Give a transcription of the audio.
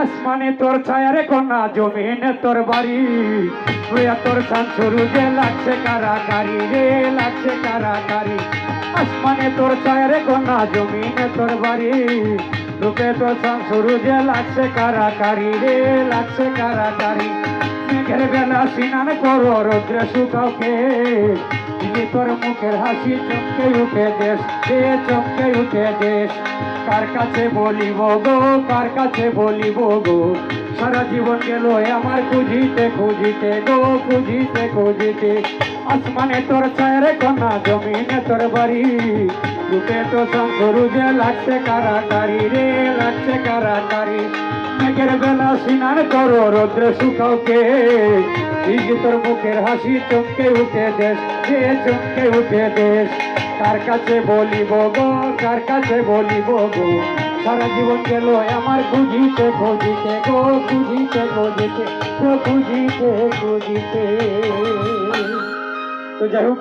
আসমানে তোর ছায়া রে কন্যা, জমিনে তোর বাড়ি। হইয়া তোর চান শুরু যে লাগছে কারাকারি রে, লাগছে কারাকারি। আসমানে তোর ছায়া রে কন্যা, জমিনে তোর বাড়ি। রূপে তোর চান শুরু যে লাগছে কারাকারি রে, লাগছে কারাকারি। বেলা সিনান করো, রৌদ্রে দিদি তোর মুখের হাসি চমকে উঠে দেশ চমকে উঠে দেশ। কার কাছে বলিব গো, কার কাছে বলিব গো? সারা জীবন গেল আমার খুঁজিতে খুঁজিতে গো, খুঁজিতে খুঁজিতে। আসমানে তোর ছায়ারে কন্যা জমিনে তোর বাড়ি। রূপে তো শঙ্করু যে লাগছে কারাকারি রে, লাগছে কারাকারি। মেঘের বেলা সিনার করো, রৌদ্র শুকাওকে। এই তোর মুখের হাসি চমকে উঠে দেশ, যে চমকে উঠে দেশ। কার কাছে বলিব গো, কার কাছে বলিব গো? সারা জীবন গেল আমার খুঁজিতে খুঁজিতে গো, খুঁজিতে খুঁজিতে খুঁজিতে খুঁজিতে। তো যাই হোক